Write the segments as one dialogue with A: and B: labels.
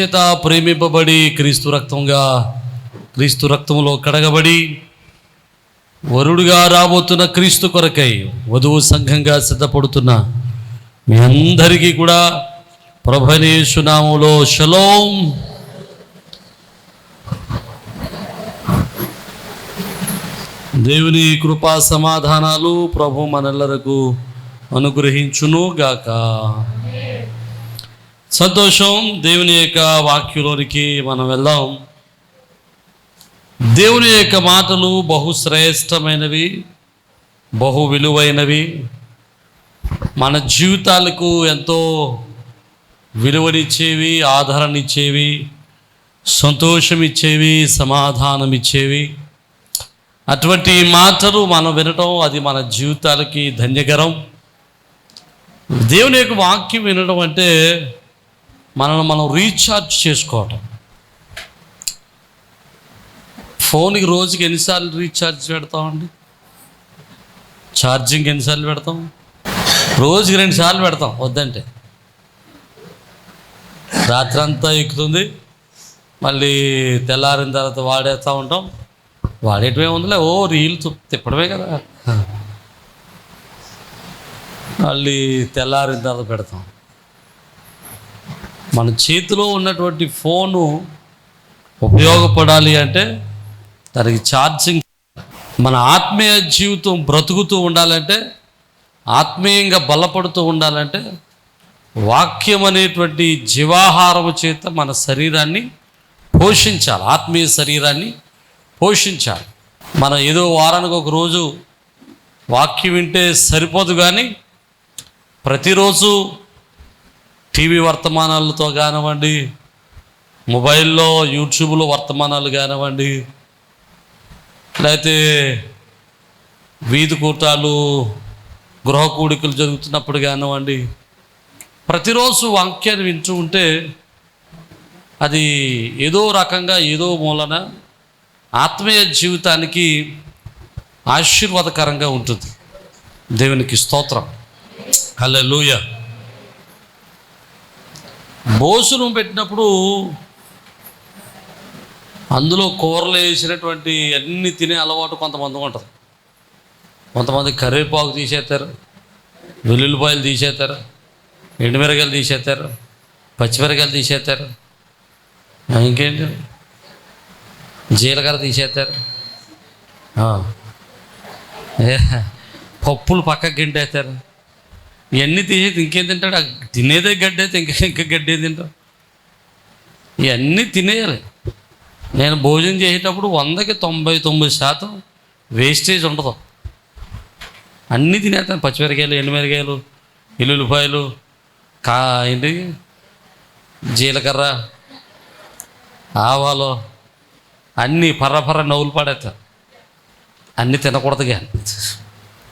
A: చేత ప్రేమింపబడి క్రీస్తు రక్తంగా క్రీస్తు రక్తంలో కడగబడి వరుడుగా రాబోతున్న క్రీస్తు కొరకై వధువు సంఘంగా సిద్ధపడుతున్న మీ అందరికీ కూడా ప్రభనేశునాములో షలోం. దేవుని కృపా సమాధానాలు ప్రభు మనల్లరకు అనుగ్రహించును గాక సంతోషం దేవుని యొక్క వాక్యంలోనికి మనం వెళ్దాం. దేవుని యొక్క మాటలు బహు శ్రేష్టమైనవి బహు విలువైనవి. మన జీవితాలకు ఎంతో విలువనిచ్చేవి ఆదరణ ఇచ్చేవి సంతోషం ఇచ్చేవి సమాధానం ఇచ్చేవి అటువంటి మాటలు మనం వినటం అది మన జీవితాలకి ధన్యకరం. దేవుని యొక్క వాక్యం వినడం అంటే మనల్ని మనం రీఛార్జ్ చేసుకోవటం. ఫోన్కి రోజుకి ఎన్నిసార్లు రీఛార్జ్ పెడతామండి? ఛార్జింగ్ ఎన్నిసార్లు పెడతాం? రోజుకి రెండు సార్లు పెడతాం వద్దంటే. రాత్రి అంతా ఎక్కుతుంది మళ్ళీ తెల్లారిన తర్వాత వాడేస్తూ ఉంటాం. వాడేటమే ఉందిలే ఓ రీల్ తి- తిప్పడమే కదా. మళ్ళీ తెల్లారిన తర్వాత పెడతాం. మన చేతిలో ఉన్నటువంటి ఫోను ఉపయోగపడాలి అంటే దానికి ఛార్జింగ్ మన ఆత్మీయ జీవితం బ్రతుకుతూ ఉండాలంటే ఆత్మీయంగా బలపడుతూ ఉండాలంటే వాక్యం అనేటువంటి జీవాహారము చేత మన శరీరాన్ని పోషించాలి ఆత్మీయ శరీరాన్ని పోషించాలి. మన ఏదో వారానికి ఒక రోజు వాక్యం వింటే సరిపోదు కానీ ప్రతిరోజు టీవీ వర్తమానాలతో కానివ్వండి మొబైల్లో యూట్యూబ్లో వర్తమానాలు కానివ్వండి లేకపోతే వీధి కూటాలు గృహ కూడికలు జరుగుతున్నప్పుడు కానివ్వండి ప్రతిరోజు వాక్యాన్ని వింటూ ఉంటే అది ఏదో రకంగా ఏదో మూలన ఆత్మీయ జీవితానికి ఆశీర్వాదకరంగా ఉంటుంది. దేవునికి స్తోత్రం. లూయ భోజనం పెట్టినప్పుడు అందులో కూరలు వేసినటువంటి అన్ని తినే అలవాటు కొంతమంది ఉంటుంది. కొంతమంది కరివేపాకు తీసేస్తారు వెల్లుల్లిపాయలు తీసేస్తారు ఎండుమిరకాయలు తీసేస్తారు పచ్చిమిరకాయలు తీసేస్తారు ఇంకేంటి? జీలకర్ర తీసేస్తారు. ఏ, పప్పులు పక్కకి గింటేస్తారు. ఇవన్నీ తీసేది ఇంకేం తింటాడు? ఆ తినేదే గడ్డి అయితే ఇంకా ఇంకా గడ్డే తింటాడు ఇవన్నీ తినేయాలి. నేను భోజనం చేసేటప్పుడు వందకి తొంభై తొమ్మిది శాతం వేస్టేజ్ ఉండదు. అన్నీ తినేస్తాను. పచ్చిమిరకాయలు ఎండుమిరకాయలు ఎల్లుల్లిపాయలు కా ఏంటి? జీలకర్ర ఆవాలు అన్నీ పర్ర నవ్వులు పడేస్తారు అన్నీ తినకూడదు కానీ.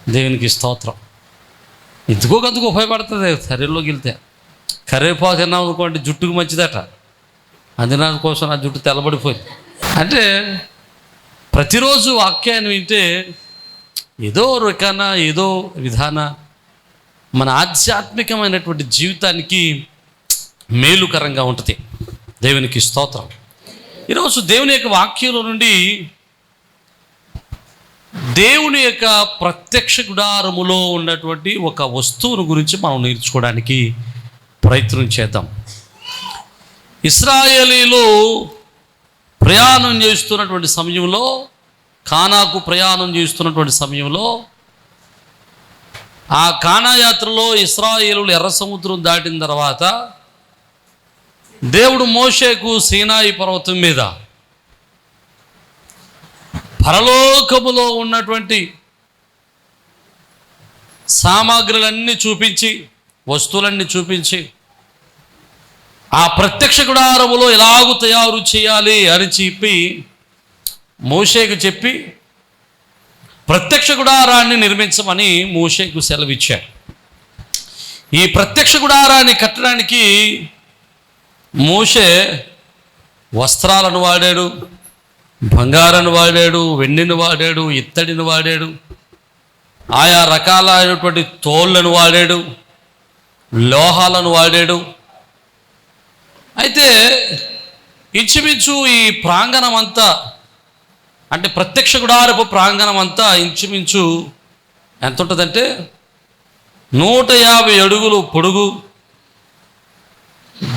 A: దేవునికి స్తోత్రం. ఎందుకో అందుకు ఉపయోగపడుతుంది. శరీరంలో వెళ్తే కరివేపాకు తిన్నాం అనుకోండి జుట్టుకు మంచిదట. అందిన కోసం నా జుట్టు తెల్లబడిపోయింది. అంటే ప్రతిరోజు వాక్యాన్ని వింటే ఏదో రకాన ఏదో విధాన మన ఆధ్యాత్మికమైనటువంటి జీవితానికి మేలుకరంగా ఉంటుంది. దేవునికి స్తోత్రం. ఈరోజు దేవుని యొక్క వాక్యంలో నుండి దేవుని యొక్క ప్రత్యక్ష గుడారములో ఉన్నటువంటి ఒక వస్తువును గురించి మనం నేర్చుకోవడానికి ప్రయత్నం చేద్దాం. ఇస్రాయేలీలు ప్రయాణం చేస్తున్నటువంటి సమయంలో కానాకు ప్రయాణం చేస్తున్నటువంటి సమయంలో ఆ కానా యాత్రలో ఇస్రాయేలులు ఎర్ర సముద్రం దాటిన తర్వాత దేవుడు మోషేకు సీనాయి పర్వతం మీద పరలోకములో ఉన్నటువంటి సామాగ్రులన్నీ చూపించి వస్తువులన్నీ చూపించి ఆ ప్రత్యక్ష గుడారములో ఎలాగూ తయారు చేయాలి అని చెప్పి మోషేకు చెప్పి ప్రత్యక్ష గుడారాన్ని నిర్మించమని మోషేకు సెలవిచ్చాడు ఈ ప్రత్యక్ష గుడారాన్ని కట్టడానికి మోషే వస్త్రాలను వాడాడు. బంగారాన్ని వాడాడు వెండిని వాడాడు ఇత్తడిని వాడాడు. ఆయా రకాలైనటువంటి తోళ్ళను వాడాడు లోహాలను వాడాడు. అయితే ఇంచుమించు ఈ ప్రాంగణం అంతా అంటే ప్రత్యక్ష గుడారపు ప్రాంగణం అంతా ఇంచుమించు ఎంత ఉంటుందంటే నూట యాభై అడుగులు పొడుగు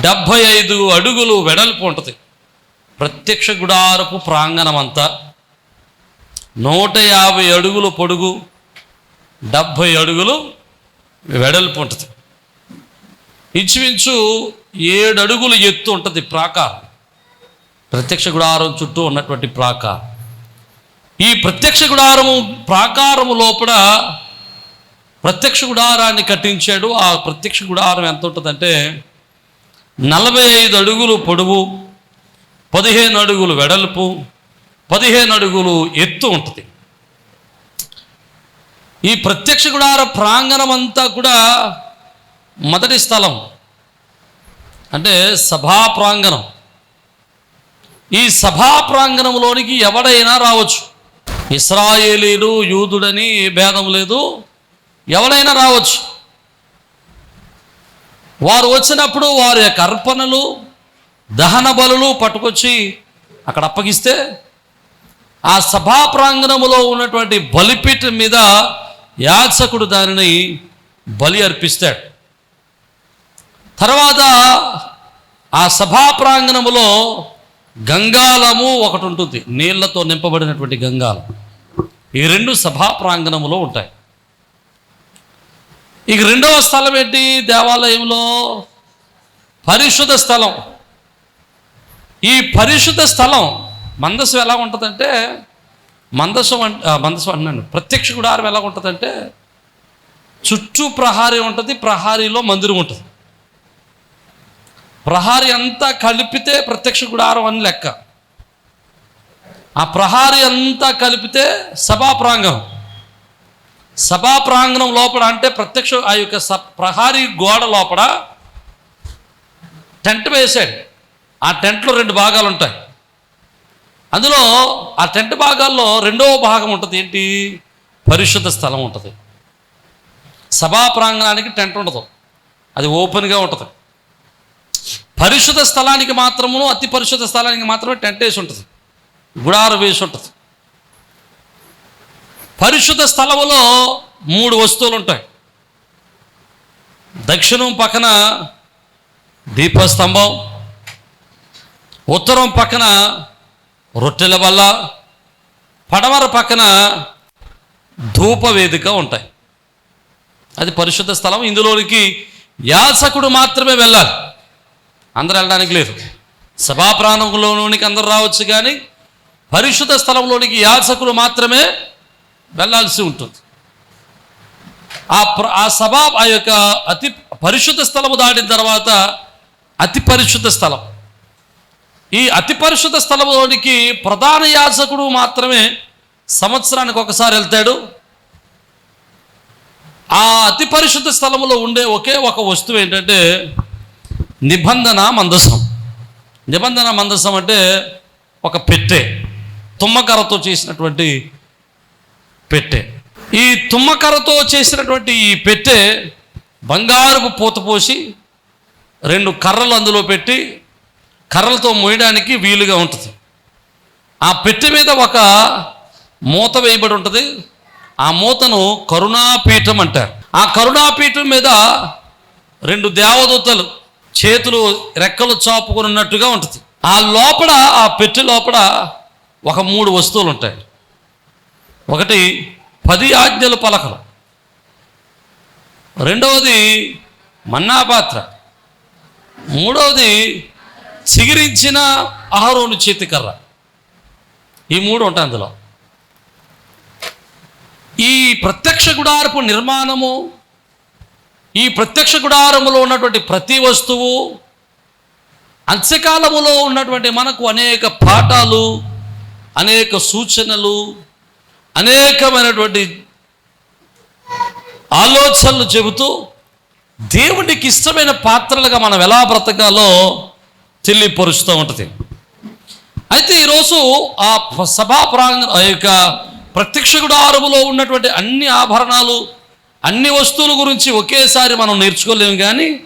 A: డెబ్భై ఐదు అడుగులు వెడల్పు ఉంటుంది. ప్రత్యక్ష గుడారపు ప్రాంగణం అంతా నూట యాభై అడుగులు పొడుగు డెబ్భై అడుగులు వెడల్పు ఉంటుంది. ఇంచుమించు ఏడు అడుగులు ఎత్తు ఉంటుంది ప్రాకారం. ప్రత్యక్ష గుడారం చుట్టూ ఉన్నటువంటి ప్రాకారం. ఈ ప్రత్యక్ష గుడారము ప్రాకారము లోపల ప్రత్యక్ష గుడారాన్ని కట్టించాడు. ఆ ప్రత్యక్ష గుడారం ఎంత ఉంటుందంటే నలభై ఐదు అడుగులు పొడవు పదిహేను అడుగులు వెడల్పు పదిహేను అడుగులు ఎత్తు ఉంటుంది. ఈ ప్రత్యక్ష గుడార ప్రాంగణం అంతా కూడా మొదటి స్థలం. అంటే సభా ప్రాంగణం. ఈ సభా ప్రాంగణంలోనికి ఎవడైనా రావచ్చు. ఇస్రాయేలీలు యూదుడని భేదం లేదు. ఎవడైనా రావచ్చు. వారు వచ్చినప్పుడు వారి యొక్క అర్పణలు దహన బలులు పట్టుకొచ్చి అక్కడ అప్పగిస్తే ఆ సభా ప్రాంగణములో ఉన్నటువంటి బలిపీఠం మీద యాచకుడు దానిని బలి అర్పిస్తాడు. తర్వాత ఆ సభా ప్రాంగణములో గంగాలము ఒకటి ఉంటుంది. నీళ్ళతో నింపబడినటువంటి గంగాలం. ఈ రెండు సభా ప్రాంగణములో ఉంటాయి. ఇక రెండవ స్థలం ఏంటి? దేవాలయంలో పరిశుద్ధ స్థలం. ఈ పరిశుద్ధ స్థలం మందసం ఎలా ఉంటుందంటే మందసం అంటే మందసం అన్నాను. ప్రత్యక్ష గుడారం ఎలా ఉంటుందంటే చుట్టూ ప్రహారీ ఉంటుంది ప్రహారీలో మందిరం ఉంటుంది. ప్రహారీ అంతా కలిపితే ప్రత్యక్ష గుడారం అని లెక్క. ఆ ప్రహారీ అంతా కలిపితే సభా ప్రాంగణం. సభా ప్రాంగణం లోపల అంటే ప్రత్యక్ష ఆ యొక్క ప్రహారీ గోడ లోపల టెంట్ వేసాడు ఆ టెంట్లో రెండు భాగాలు ఉంటాయి అందులో ఆ టెంట్ భాగాల్లో రెండవ భాగం ఉంటుంది. ఏంటి? పరిశుద్ధ స్థలం ఉంటుంది. సభా ప్రాంగణానికి టెంట్ ఉండదు. అది ఓపెన్గా ఉంటుంది. పరిశుద్ధ స్థలానికి మాత్రము అతి పరిశుద్ధ స్థలానికి మాత్రమే టెంట్ వేసి ఉంటుంది. గుడారు వేసి ఉంటుంది. పరిశుద్ధ స్థలములో మూడు వస్తువులు ఉంటాయి దక్షిణం పక్కన దీపస్తంభం ఉత్తరం పక్కన రొట్టెల వల్ల పడమర పక్కన ధూపవేదిక ఉంటాయి. అది పరిశుద్ధ స్థలం. ఇందులోనికి యాసకుడు మాత్రమే వెళ్ళాలి. అందరూ వెళ్ళడానికి లేదు సభా ప్రాంగణంలోనికి అందరూ రావచ్చు కానీ పరిశుద్ధ స్థలంలోనికి యాచకులు మాత్రమే వెళ్ళాల్సి ఉంటుంది. ఆ ప్ర ఆ సభ ఆ యొక్క అతి పరిశుద్ధ స్థలము దాటిన తర్వాత అతి పరిశుద్ధ స్థలం. ఈ అతి పరిశుద్ధ స్థలంలోనికి ప్రధాన యాజకుడు మాత్రమే సంవత్సరానికి ఒకసారి వెళ్తాడు. ఆ అతి పరిశుద్ధ స్థలంలో ఉండే ఒకే ఒక వస్తువు ఏంటంటే నిబంధన మందసం. నిబంధన మందసం అంటే ఒక పెట్టె తుమ్మకరతో చేసినటువంటి పెట్టె. ఈ తుమ్మకరతో చేసినటువంటి ఈ పెట్టె బంగారపు పూత పోసి రెండు కర్రలు అందులో పెట్టి కర్రలతో మోయడానికి వీలుగా ఉంటుంది. ఆ పెట్టె మీద ఒక మూత వేయబడి ఉంటుంది. ఆ మూతను కరుణాపీఠం అంటారు. ఆ కరుణాపీఠం మీద రెండు దేవదూతలు చేతులు రెక్కలు చాపుకున్నట్టుగా ఉన్నట్టుగా ఉంటుంది. ఆ లోపల ఆ పెట్టె లోపల ఒక మూడు వస్తువులు ఉంటాయి ఒకటి పది ఆజ్ఞల పలకలు. రెండవది మన్నా పాత్ర మూడవది చిగిరించిన అహరోను చేతికర్ర ఈ మూడు ఉంటాయి అందులో. ఈ ప్రత్యక్ష గుడారపు నిర్మాణము ఈ ప్రత్యక్ష గుడారములో ఉన్నటువంటి ప్రతి వస్తువు అంత్యకాలములో ఉన్నటువంటి మనకు అనేక పాఠాలు అనేక సూచనలు అనేకమైనటువంటి ఆలోచనలు చెబుతూ దేవుడికి ఇష్టమైన పాత్రలుగా మనం ఎలా బ్రతకాలో తెలియపరుస్తూ ఉంటుంది. అయితే ఈరోజు ఆ సభా ప్రాంగ ఆ యొక్క ప్రత్యక్ష గుడారములో ఉన్నటువంటి అన్ని ఆభరణాలు అన్ని వస్తువుల గురించి ఒకేసారి మనం నేర్చుకోలేము కానీ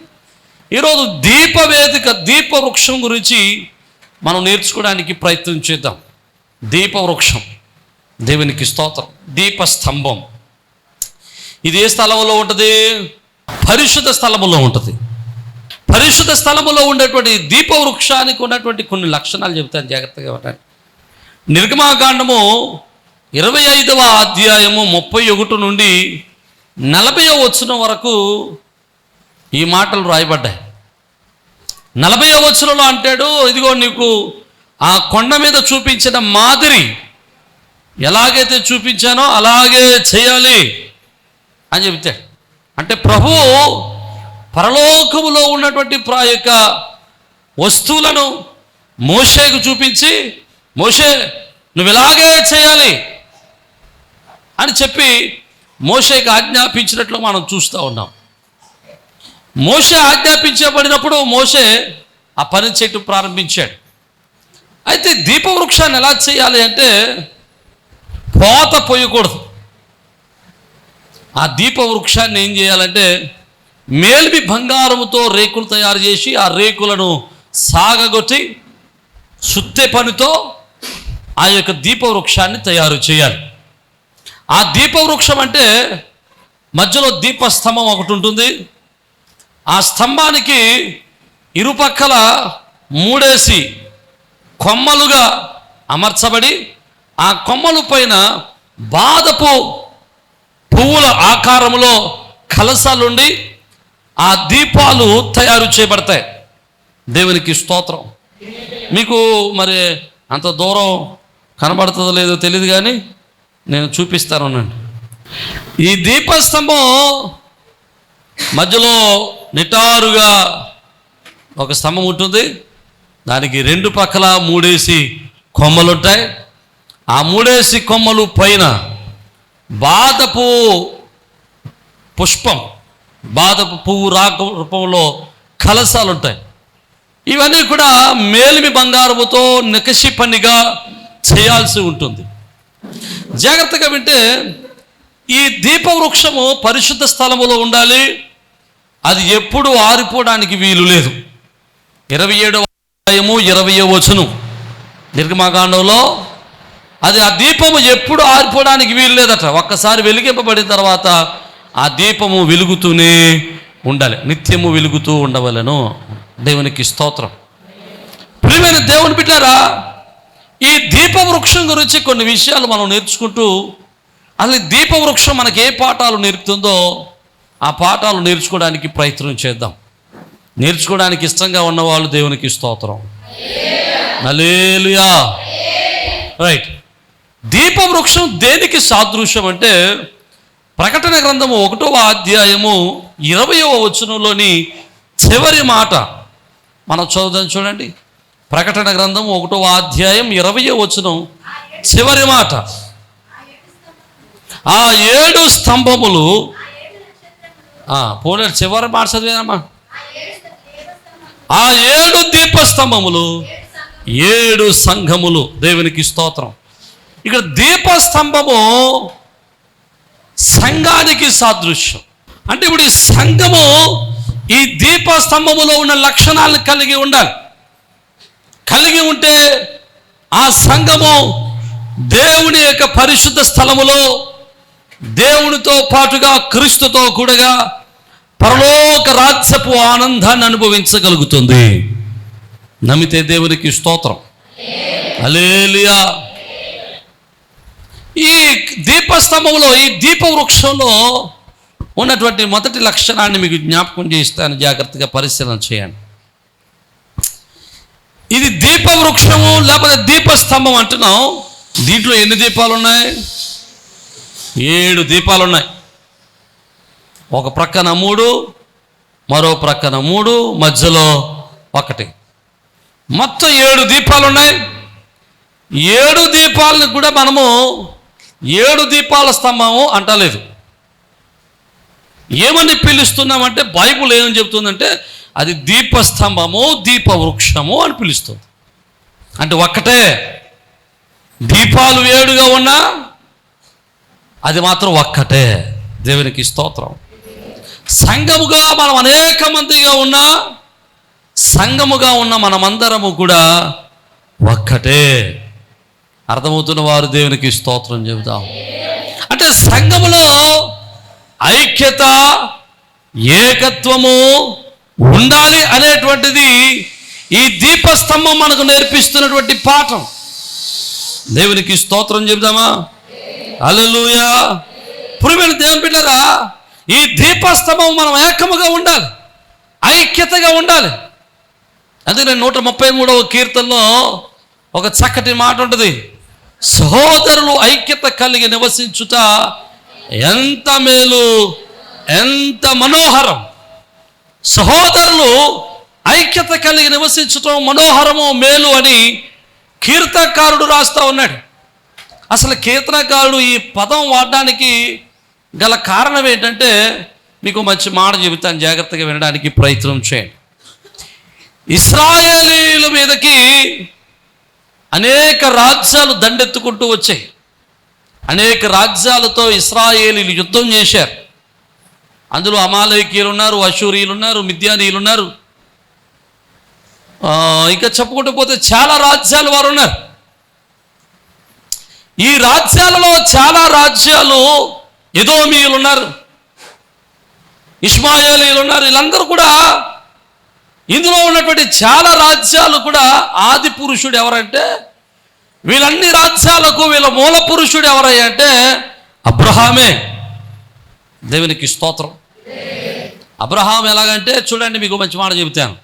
A: ఈరోజు దీపవేదిక దీపవృక్షం గురించి మనం నేర్చుకోవడానికి ప్రయత్నం చేద్దాం. దీపవృక్షం. దేవునికి స్తోత్రం. దీపస్తంభం. ఇది ఏ స్థలంలో ఉంటుంది? పరిశుద్ధ స్థలంలో ఉంటుంది. పరిశుద్ధ స్థలములో ఉండేటువంటి దీపవృక్షానికి ఉన్నటువంటి కొన్ని లక్షణాలు చెబుతాను జాగ్రత్తగా ఉంటాను నిర్గమాకాండము ఇరవై ఐదవ అధ్యాయము ముప్పై ఒకటి నుండి నలభై వచ్చిన వరకు ఈ మాటలు రాయబడ్డాయి. నలభై వచనంలో అంటాడు ఇదిగో నీకు ఆ కొండ మీద చూపించిన మాదిరి ఎలాగైతే చూపించానో అలాగే చేయాలి అని చెబుతాడు. అంటే ప్రభు పరలోకములో ఉన్నటువంటి ప్రా యొక్క వస్తువులను మోషేకు చూపించి మోషే నువ్వు ఇలాగే చేయాలి అని చెప్పి మోషేకి ఆజ్ఞాపించినట్లు మనం చూస్తూ ఉన్నాం. మోషే ఆజ్ఞాపించబడినప్పుడు మోషే ఆ పని చేయటం ప్రారంభించాడు. అయితే దీపవృక్షాన్ని ఎలా చేయాలి అంటే పోత పోయకూడదు. ఆ దీప వృక్షాన్ని ఏం చేయాలంటే మేల్మి బంగారముతో రేకులు తయారు చేసి ఆ రేకులను సాగగొట్టి సుత్తె పనితో ఆ యొక్క దీపవృక్షాన్ని తయారు చేయాలి. ఆ దీపవృక్షం అంటే మధ్యలో దీపస్తంభం ఒకటి ఉంటుంది. ఆ స్తంభానికి ఇరుపక్కల మూడేసి కొమ్మలుగా అమర్చబడి ఆ కొమ్మలు పైన బాదపు పువ్వుల ఆకారంలో కలసాలుండి ఆ దీపాలు తయారు చేయబడతాయి. దేవునికి స్తోత్రం. మీకు మరి అంత దూరం కనబడుతుందో లేదో తెలియదు కానీ నేను చూపిస్తాను అనండి. ఈ దీపస్తంభం మధ్యలో నిటారుగా ఒక స్తంభం ఉంటుంది. దానికి రెండు పక్కల మూడేసి కొమ్మలు ఉంటాయి ఆ మూడేసి కొమ్మలు పైన బాదపు పుష్పం బాదపు పువ్వు రాక రూపంలో కలసాలు ఉంటాయి ఇవన్నీ కూడా మేలిమి బంగారముతో నికషి పనిగా చేయాల్సి ఉంటుంది. జాగ్రత్తగా వింటే ఈ దీపవృక్షము పరిశుద్ధ స్థలములో ఉండాలి. అది ఎప్పుడు ఆరిపోవడానికి వీలు లేదు. ఇరవై ఏడవ అధ్యాయము ఇరవై వచనం. నిర్గమాకాండంలో అది ఆ దీపము ఎప్పుడు ఆరిపోవడానికి వీలు లేదట. ఒక్కసారి వెలిగింపబడిన తర్వాత ఆ దీపము వెలుగుతూనే ఉండాలి. నిత్యము వెలుగుతూ ఉండవలను. దేవునికి స్తోత్రం. ప్రియమైన దేవుని బిడ్డారా ఈ దీప వృక్షం గురించి కొన్ని విషయాలు మనం నేర్చుకుంటూ అసలు దీపవృక్షం మనకి ఏ పాఠాలు నేర్పుతుందో ఆ పాఠాలు నేర్చుకోవడానికి ప్రయత్నం చేద్దాం. నేర్చుకోవడానికి ఇష్టంగా ఉన్నవాళ్ళు దేవునికి స్తోత్రం. నలేలుయా రైట్. దీపవృక్షం దేనికి సాదృశ్యం అంటే ప్రకటన గ్రంథము ఒకటవ అధ్యాయము ఇరవయవ వచనంలోని చివరి మాట. మనం చదువుదాం చూడండి. ప్రకటన గ్రంథం ఒకటవ అధ్యాయం ఇరవయో వచనం చివరి మాట. ఆ ఏడు స్తంభములు పోలే పోనీ చివరి మాట చదివేనమ్మా. ఆ ఏడు దీపస్తంభములు ఏడు సంఘములు. దేవునికి స్తోత్రం. ఇక్కడ దీపస్తంభము సంఘానికి సాదృశ్యం. అంటే ఇప్పుడు ఈ సంఘము ఈ దీపస్తంభములో ఉన్న లక్షణాలను కలిగి ఉండాలి. కలిగి ఉంటే ఆ సంఘము దేవుని యొక్క పరిశుద్ధ స్థలములో దేవునితో పాటుగా క్రీస్తుతో కూడగా పరలోక రాజ్యపు ఆనందాన్ని అనుభవించగలుగుతుంది. నమ్మితే దేవునికి స్తోత్రం. అలేలియా ఈ దీపస్తంభంలో ఈ దీప వృక్షంలో ఉన్నటువంటి మొదటి లక్షణాన్ని మీకు జ్ఞాపకం చేస్తాను జాగ్రత్తగా పరిశీలన చేయండి. ఇది దీప వృక్షము లేకపోతే దీపస్తంభం అంటున్నాం. దీంట్లో ఎన్ని దీపాలు ఉన్నాయి ఏడు దీపాలు ఉన్నాయి ఒక ప్రక్కన మూడు మరో ప్రక్కన మూడు మధ్యలో ఒకటి. మొత్తం ఏడు దీపాలు ఉన్నాయి ఏడు దీపాలను కూడా మనము ఏడు దీపాల స్తంభము అంటలేదు. ఏమని పిలుస్తున్నామంటే బైబుల్ ఏమని చెబుతుందంటే అది దీపస్తంభము దీప వృక్షము అని పిలుస్తుంది. అంటే ఒక్కటే. దీపాలు ఏడుగా ఉన్నా అది మాత్రం ఒక్కటే. దేవునికి స్తోత్రం. సంఘముగా మనం అనేక మందిగా ఉన్నా సంఘముగా ఉన్న మనమందరము కూడా ఒక్కటే. అర్థమవుతున్న వారు దేవునికి స్తోత్రం చెబుతాం అంటే సంఘములో ఐక్యత ఏకత్వము ఉండాలి అనేటువంటిది ఈ దీపస్తంభం మనకు నేర్పిస్తున్నటువంటి పాఠం. దేవునికి స్తోత్రం చెబుదామా? అలలుయా పురిమిన దేవుని బిడ్డరా ఈ దీపస్తంభం మనం ఏకముగా ఉండాలి ఐక్యతగా ఉండాలి. అందుకని నూట ముప్పై మూడవ కీర్తనలో ఒక చక్కటి మాట ఉంటుంది. సహోదరులు ఐక్యత కలిగి నివసించుట ఎంత మేలు ఎంత మనోహరం. సహోదరులు ఐక్యత కలిగి నివసించటం మనోహరము మేలు అని కీర్తనకారుడు రాస్తా ఉన్నాడు. అసలు కీర్తనకారుడు ఈ పదం వాడడానికి గల కారణం ఏంటంటే మీకు మంచి మాట చెబుతాను జాగ్రత్తగా వినడానికి ప్రయత్నం చేయండి. ఇస్రాయేలీల మీదకి అనేక రాజ్యాలు దండెత్తుకుంటూ వచ్చాయి. అనేక రాజ్యాలతో ఇస్రాయేలీలు యుద్ధం చేశారు. అందులో అమాలయకీయులు ఉన్నారు అశూరియులు ఉన్నారు మిథ్యానీయులు ఉన్నారు. ఇంకా చెప్పుకుంటూ పోతే చాలా రాజ్యాలు వారు ఉన్నారు. ఈ రాజ్యాలలో చాలా రాజ్యాలు ఎదోమీయులు ఉన్నారు ఇస్మాయేలీలు ఉన్నారు. వీళ్ళందరూ కూడా ఇందులో ఉన్నటువంటి చాలా రాజ్యాలు కూడా ఆది పురుషుడు ఎవరంటే వీళ్ళన్ని రాజ్యాలకు వీళ్ళ మూల పురుషుడు ఎవరయ్యంటే అబ్రహామే. దేవునికి స్తోత్రం. అబ్రహాం ఎలాగంటే చూడండి మీకు మంచి మాట చెబుతాను.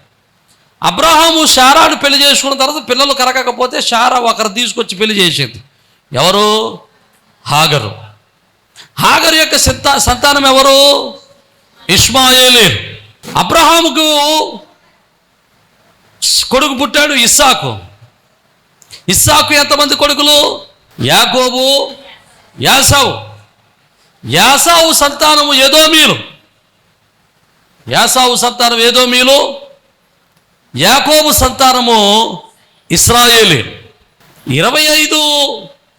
A: అబ్రహాము షారాను పెళ్ళి చేసుకున్న తర్వాత పిల్లలు కరగకపోతే షారా ఒకరు తీసుకొచ్చి పెళ్ళి చేసేది. ఎవరు? హాగరు. హాగర్ యొక్క సంతా సంతానం ఎవరు? ఇస్మాయేలే అబ్రహాముకు కొడుకు పుట్టాడు ఇస్సాకు. ఇస్సాకు ఎంతమంది కొడుకులు? యాకోబు యాసావు. యాసావు సంతానము ఏదోమీలు. యాసావు సంతానం ఏదోమీలు? యాకోబు సంతానము ఇస్రాయేలీ. ఇరవై ఐదు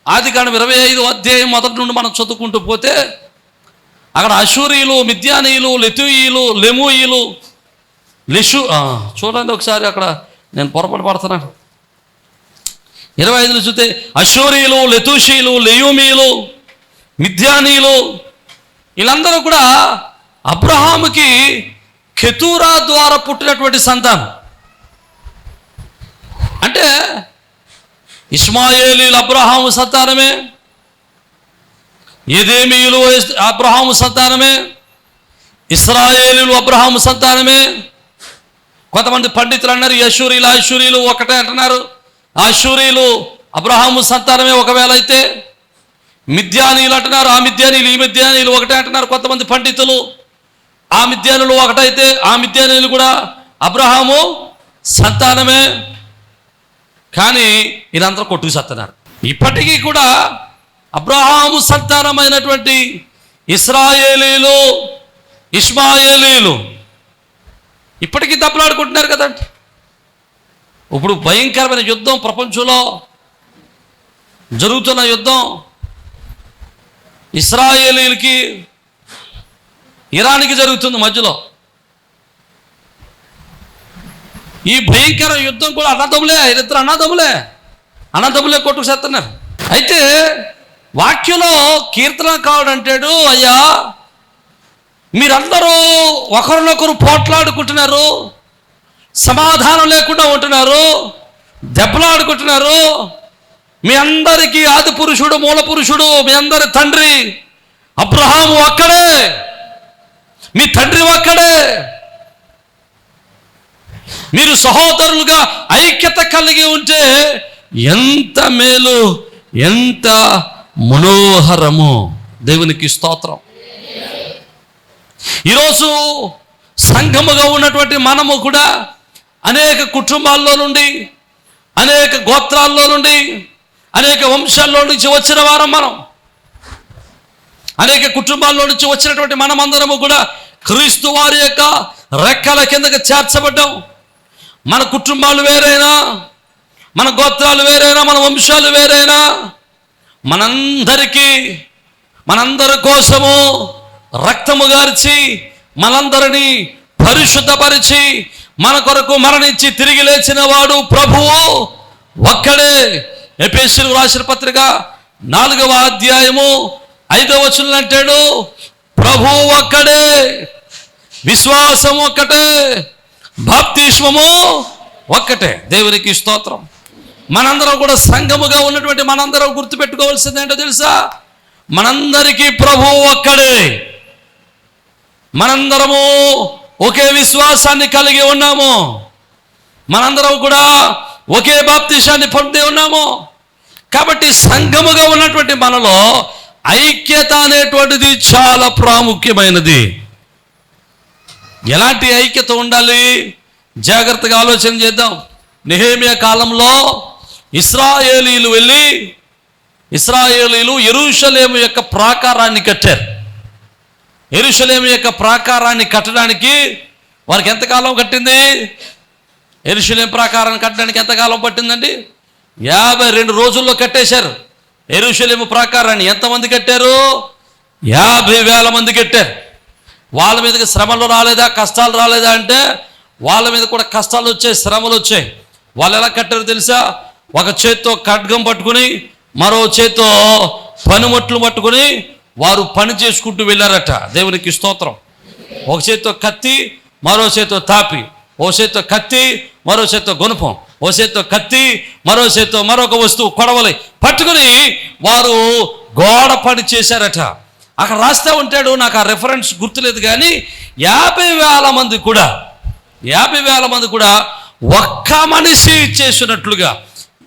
A: ఆది కాండం ఇరవై ఐదు అధ్యాయం మొదటి నుండి మనం చదువుకుంటూ పోతే అక్కడ అశూరీలు మిద్యానీయులు లెతుయీలు లెమూయిలు లిషు చూడండి ఒకసారి అక్కడ. నేను పొరపాటు పడుతున్నాను ఇరవై ఐదులో చూస్తే అశూరీలు లెతుషీలు లెయూమీలు మిథ్యానీలు వీళ్ళందరూ కూడా అబ్రహాముకి కెతూరా ద్వారా పుట్టినటువంటి సంతానం. అంటే ఇస్మాయేలీలు అబ్రహాము సంతానమే ఏదేమీలు అబ్రహాము సంతానమే ఇస్రాయేలీలు అబ్రహాము సంతానమే కొంతమంది పండితులు అన్నారు యశూరీలు ఆశూరీలు ఒకటే అంటున్నారు. ఆశూరీలు అబ్రహాము సంతానమే ఒకవేళ అయితే మిద్యానీయులు అంటున్నారు ఆ మిద్యానీలు ఈ మిద్యానీయులు ఒకటే అంటున్నారు కొంతమంది పండితులు. ఆ మిద్యానులు ఒకటైతే ఆ మిద్యానీయులు కూడా అబ్రహాము సంతానమే. కానీ వీళ్ళందరూ కొట్టుకు సత్తున్నారు. ఇప్పటికీ కూడా అబ్రహాము సంతానమైనటువంటి ఇస్రాయేలీలు ఇస్మాయేలీలు ఇప్పటికీ దెబ్బలాడుకుంటున్నారు కదండి. ఇప్పుడు భయంకరమైన యుద్ధం ప్రపంచంలో జరుగుతున్న యుద్ధం. ఇస్రాయేలీలకి ఇరాన్కి జరుగుతుంది మధ్యలో. ఈ భయంకర యుద్ధం కూడా అన్నదమ్ములే ఇద్దరు అన్నదమ్ములే అన్నదమ్ములే కొట్టుకు చేస్తున్నారు. అయితే వాక్యంలో కీర్తన కావడంటాడు అయ్యా మీరందరూ ఒకరినొకరు పోట్లాడుకుంటున్నారు సమాధానం లేకుండా ఉంటున్నారు దెబ్బలాడుకుంటున్నారు. మీ అందరికీ ఆది పురుషుడు మూల పురుషుడు మీ అందరి తండ్రి అబ్రహాము ఒక్కడే. మీ తండ్రి ఒక్కడే. మీరు సహోదరులుగా ఐక్యత కలిగి ఉంటే ఎంత మేలు ఎంత మనోహరము. దేవునికి స్తోత్రం. ఈరోజు సంఘముగా ఉన్నటువంటి మనము కూడా అనేక కుటుంబాల్లో నుండి అనేక గోత్రాల్లో నుండి అనేక వంశాల్లో నుంచి వచ్చిన వారం మనం. అనేక కుటుంబాల్లో నుంచి వచ్చినటువంటి మనమందరము కూడా క్రీస్తు వారి యొక్క రెక్కల కిందకి చేర్చబడ్డాం. మన కుటుంబాలు వేరైనా మన గోత్రాలు వేరైనా మన వంశాలు వేరైనా మనందరికీ మనందరి కోసము రక్తము గార్చి మనందరినీ పరిశుద్ధపరిచి మన కొరకు మరణించి తిరిగి లేచిన వాడు ప్రభువు ఒక్కడే. ఎపిఎస్సీలు రాసిన పత్రిక నాలుగవ అధ్యాయము ఐదవ వచనం అంటాడు ప్రభు ఒక్కడే విశ్వాసం ఒక్కటే భక్తిష్మము ఒక్కటే. దేవునికి స్తోత్రం. మనందరం కూడా సంఘముగా ఉన్నటువంటి మనందరం గుర్తుపెట్టుకోవాల్సింది ఏంటో తెలుసా? మనందరికీ ప్రభు ఒక్కడే. మనందరము ఒకే విశ్వాసాన్ని కలిగి ఉన్నాము. మనందరం కూడా ఒకే బాప్తిషాన్ని పొంది ఉన్నాము. కాబట్టి సంఘముగా ఉన్నటువంటి మనలో ఐక్యత అనేటువంటిది చాలా ప్రాముఖ్యమైనది. ఎలాంటి ఐక్యత ఉండాలి? జాగ్రత్తగా ఆలోచన చేద్దాం. నెహేమియా కాలంలో ఇస్రాయేలీలు వెళ్ళి ఇస్రాయేలీలు ఎరుషలేము యొక్క ప్రాకారాన్ని కట్టారు. ఎరుషలేము యొక్క ప్రాకారాన్ని కట్టడానికి వారికి ఎంతకాలం కట్టింది? ఎరుషలేం ప్రాకారాన్ని కట్టడానికి ఎంతకాలం పట్టిందండి? యాభై రెండు రోజుల్లో కట్టేశారు. ఎరుషలేము ప్రాకారాన్ని ఎంతమంది కట్టారు? యాభై వేల మంది కట్టారు. వాళ్ళ మీదకి శ్రమలు రాలేదా? కష్టాలు రాలేదా అంటే వాళ్ళ మీద కూడా కష్టాలు వచ్చాయి శ్రమలు వచ్చాయి. వాళ్ళు ఎలా కట్టారో తెలుసా? ఒక చేత్తో ఖడ్గం పట్టుకుని మరో చేత్తో పనిముట్లు పట్టుకుని వారు పని చేసుకుంటూ వెళ్ళారట. దేవునికి స్తోత్రం. ఒక చేత్తో కత్తి మరో చేత్తో తాపి. ఓ చేత్తో కత్తి మరో చేత్తో గుణపం ఓ చేత్తో కత్తి మరో చేత్తో మరొక వస్తువు కొడవలి. పట్టుకుని వారు గోడ పని చేశారట. అక్కడ రాస్తే ఉంటాడు నాకు ఆ రెఫరెన్స్ గుర్తులేదు కానీ యాభై వేల మంది కూడా యాభై వేల మంది కూడా ఒక్క మనిషి చేసినట్లుగా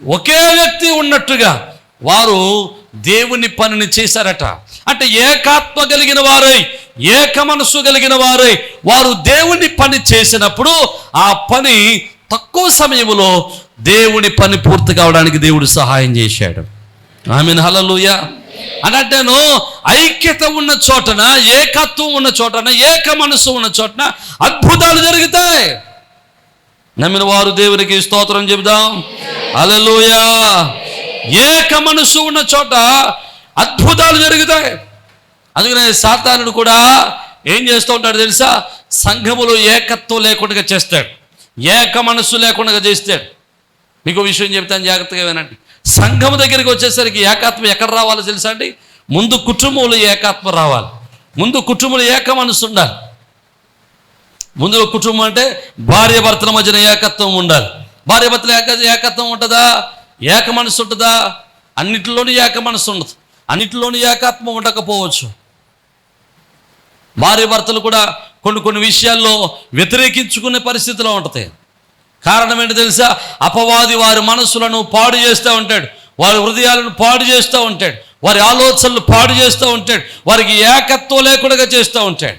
A: ఒకే వ్యక్తి ఉన్నట్టుగా వారు దేవుని పనిని చేశారట. అంటే ఏకాత్మ కలిగిన వారై ఏక మనస్సు కలిగిన వారై వారు దేవుని పని చేసినప్పుడు ఆ పని తక్కువ సమయంలో దేవుని పని పూర్తి కావడానికి దేవుడు సహాయం చేశాడు. ఆమె హలలుయ అనంటేను ఐక్యత ఉన్న చోటన ఏకత్వం ఉన్న చోటన ఏక మనస్సు ఉన్న చోటన అద్భుతాలు జరుగుతాయి. నమ్మిన వారు దేవునికి స్తోత్రం చెబుదాం. అలలుయా ఏక మనస్సు ఉన్న చోట అద్భుతాలు జరుగుతాయి. అందుకనే సాతానుడు కూడా ఏం చేస్తూ ఉంటాడు తెలుసా? సంఘములో ఏకత్వం లేకుండా చేస్తాడు. ఏక మనస్సు లేకుండా చేస్తాడు. మీకు విషయం చెప్తాను జాగ్రత్తగా వినండి. సంఘం దగ్గరికి వచ్చేసరికి ఏకాత్మ ఎక్కడ రావాలో తెలుసా అండి? ముందు కుటుంబంలో ఏకాత్మ రావాలి. ముందు కుటుంబంలో ఏక మనసు ఉండాలి. ముందు కుటుంబం అంటే భార్య భర్తల మధ్యన ఏకత్వం ఉండాలి. భార్య భర్తల ఏక ఏకత్వం ఉంటుందా? ఏక మనసు ఉంటుందా? అన్నిటిలోనూ ఏక మనసు ఉండదు. అన్నిటిలోనూ ఏకాత్మ ఉండకపోవచ్చు. భార్య భర్తలు కూడా కొన్ని కొన్ని విషయాల్లో వ్యతిరేకించుకునే పరిస్థితిలో ఉంటుంది కారణం ఏంటి తెలుసా? అపవాది వారి మనసులను పాడు చేస్తూ ఉంటాడు. వారి హృదయాలను పాడు చేస్తూ ఉంటాడు. వారి ఆలోచనలు పాడు చేస్తూ ఉంటాడు. వారికి ఏకత్వం లేకుండా చేస్తూ ఉంటాడు.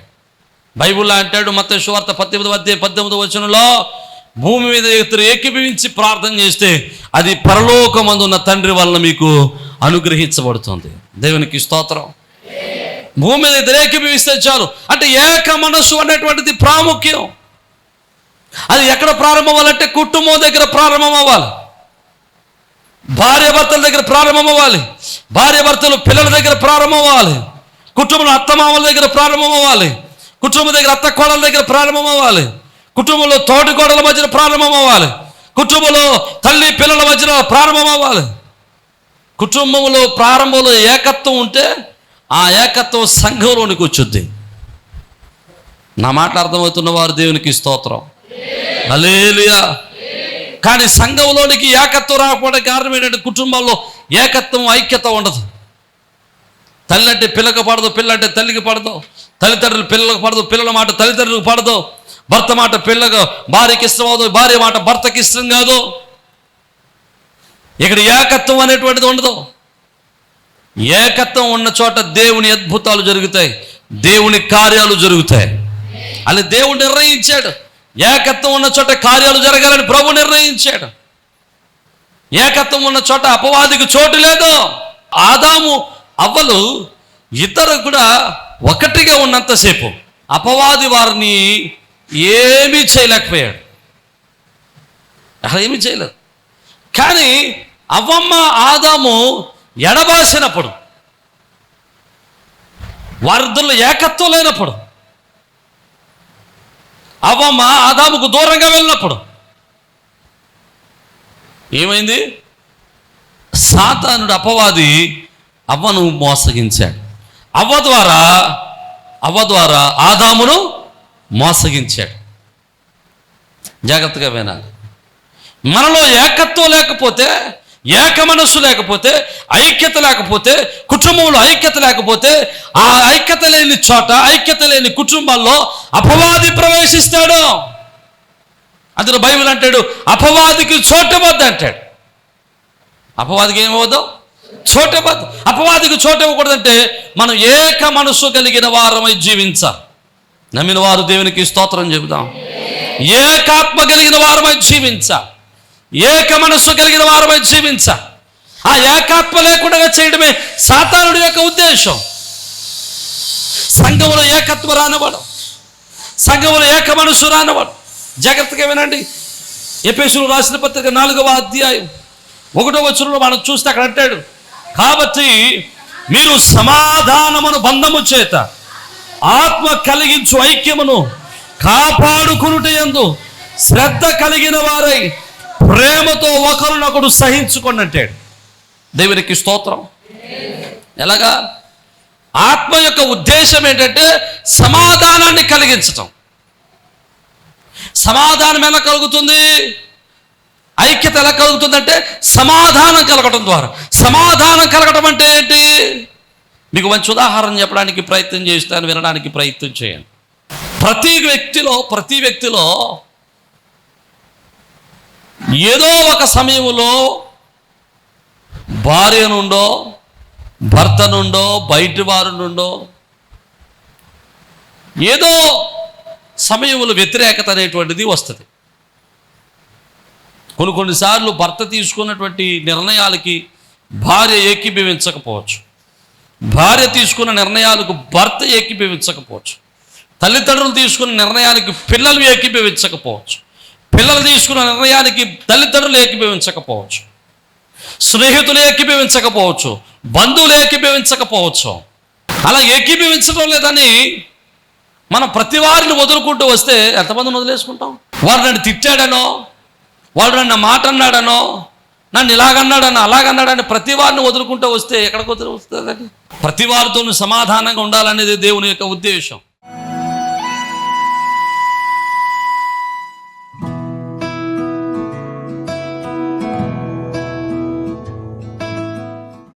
A: బైబుల్లో అంటాడు మత శువార్త పద్దెనిమిది మధ్య పద్దెనిమిది వచనంలో భూమి మీద ఇద్దరు ఏకీభవించి ప్రార్థన చేస్తే అది పరలోకమందున్న తండ్రి వలన మీకు అనుగ్రహించబడుతుంది. దేవునికి స్తోత్రం. భూమి మీద ఇద్దరు ఏకీభవిస్తే చాలు. అంటే ఏక మనస్సు అనేటువంటిది ప్రాముఖ్యం. అది ఎక్కడ ప్రారంభం అవ్వాలంటే కుటుంబం దగ్గర ప్రారంభం అవ్వాలి భార్య భర్తల దగ్గర ప్రారంభం అవ్వాలి భార్య భర్తలు పిల్లల దగ్గర ప్రారంభం అవ్వాలి కుటుంబంలో అత్తమామల దగ్గర ప్రారంభం అవ్వాలి కుటుంబం దగ్గర అత్త కోడల దగ్గర ప్రారంభం అవ్వాలి కుటుంబంలో తోటి మధ్యన ప్రారంభం అవ్వాలి కుటుంబంలో తల్లి పిల్లల మధ్యన ప్రారంభం అవ్వాలి కుటుంబంలో ప్రారంభంలో ఏకత్వం ఉంటే ఆ ఏకత్వం సంఘంలోనికి వచ్చుద్ది. నా మాట అర్థమవుతున్న వారు దేవునికి స్తోత్రం. అలేలుయా కానీ సంఘంలోనికి ఏకత్వం రాకపోవడానికి కారణం ఏంటంటే కుటుంబంలో ఏకత్వం ఐక్యత ఉండదు. తల్లి అంటే పిల్లకు పడదు పిల్ల అంటే తల్లికి పడదు. తల్లిదండ్రులు పిల్లలకు పడదు పిల్లల మాట తల్లిదండ్రులకు పడదు. భర్త మాట పిల్లకు భార్యకి ఇష్టం అవదు భార్య మాట భర్తకి ఇష్టం కాదు. ఇక్కడ ఏకత్వం అనేటువంటిది ఉండదు. ఏకత్వం ఉన్న చోట దేవుని అద్భుతాలు జరుగుతాయి దేవుని కార్యాలు జరుగుతాయి. అని దేవుడు నిర్ణయించాడు. ఏకత్వం ఉన్న చోట కార్యాలు జరగాలని ప్రభు నిర్ణయించాడు. ఏకత్వం ఉన్న చోట అపవాదికి చోటు లేదు. ఆదాము అవ్వలు ఇద్దరు కూడా ఒకటిగా ఉన్నంతసేపు అపవాది వారిని ఏమీ చేయలేకపోయాడు. అసలు ఏమీ చేయలేదు. కానీ అవ్వమ్మ ఆదాము ఎడబాసినప్పుడు వారిద్దరిలో ఏకత్వం లేనప్పుడు అవ్వమ్మ ఆదాముకు దూరంగా వెళ్ళినప్పుడు ఏమైంది? సాతానుడు అపవాది అవ్వను మోసగించాడు. అవ్వ ద్వారా అవ్వ ద్వారా ఆదామును మోసగించాడు. జాగ్రత్తగా వినాలి. మనలో ఏకత్వం లేకపోతే ఏక మనస్సు లేకపోతే ఐక్యత లేకపోతే కుటుంబంలో ఐక్యత లేకపోతే ఆ ఐక్యత లేని చోట ఐక్యత లేని కుటుంబాల్లో అపవాది ప్రవేశిస్తాడు. అందులో బైబిల్ అంటాడు అపవాదికి చోటవద్దు అంటాడు. అపవాదికి ఏమవద్దు చోటవద్దు అపవాదికి చోట ఇవ్వకూడదంటే మనం ఏక మనస్సు కలిగిన వారమై జీవించాలి. నమ్మిన వారు దేవునికి స్తోత్రం చెబుదాం. ఏకాత్మ కలిగిన వారమై జీవించ. ఏక మనస్సు కలిగిన వారమై జీవించ. ఆ ఏకాత్మ లేకుండా చేయడమే సాతానుడి యొక్క ఉద్దేశం. సంఘములో ఏకత్వ రానవాడు సంఘములో ఏక మనసు రానవాడు జాగ్రత్తగా వినండి. ఎపేసులు రాసిన పత్రిక నాలుగవ అధ్యాయం ఒకటో వచనంలో మనం చూస్తే అక్కడ అంటాడు కాబట్టి మీరు సమాధానమును బంధము చేత ఆత్మ కలిగించు ఐక్యమును కాపాడుకునుట ఎందు శ్రద్ధ కలిగిన వారై ప్రేమతో ఒకరినొకడు సహించుకోండి అంటాడు. దేవునికి స్తోత్రం. ఎలాగా? ఆత్మ యొక్క ఉద్దేశం ఏంటంటే సమాధానాన్ని కలిగించటం. సమాధానం ఎలా కలుగుతుంది? ఐక్యత ఎలా కలుగుతుందంటే సమాధానం కలగటం ద్వారా. సమాధానం కలగటం అంటే ఏంటి? మీకు మంచి ఉదాహరణ చెప్పడానికి ప్రయత్నం చేస్తాను వినడానికి ప్రయత్నం చేయండి. ప్రతి వ్యక్తిలో ప్రతి వ్యక్తిలో ఏదో ఒక సమయంలో భార్య నుండో భర్త నుండో బయటి వారి నుండో ఏదో సమయంలో వ్యతిరేకత అనేటువంటిది వస్తుంది. కొన్ని కొన్నిసార్లు భర్త తీసుకున్నటువంటి నిర్ణయాలకి భార్య ఏకీభవించకపోవచ్చు. భార్య తీసుకున్న నిర్ణయాలకు భర్త ఏకీభవించకపోవచ్చు. తల్లిదండ్రులు తీసుకున్న నిర్ణయానికి పిల్లలు ఏకీభవించకపోవచ్చు. పిల్లలు తీసుకున్న నిర్ణయానికి తల్లిదండ్రులు ఏకీభవించకపోవచ్చు. స్నేహితులు ఏకీభవించకపోవచ్చు. బంధువులు ఏకీభవించకపోవచ్చు. అలా ఏకీభవించడం లేదని మనం ప్రతి వారిని వదులుకుంటూ వస్తే ఎంతమందిని వదిలేసుకుంటాం? వాడు నన్ను తిట్టాడనో? వాడు నన్ను మాట అన్నాడనో? నన్ను ఇలాగన్నాడని అలాగన్నాడని ప్రతి వారిని వదులుకుంటూ వస్తే ఎక్కడికి వదిలి వస్తుందని ప్రతి వారితో సమాధానంగా ఉండాలనేది దేవుని యొక్క ఉద్దేశం.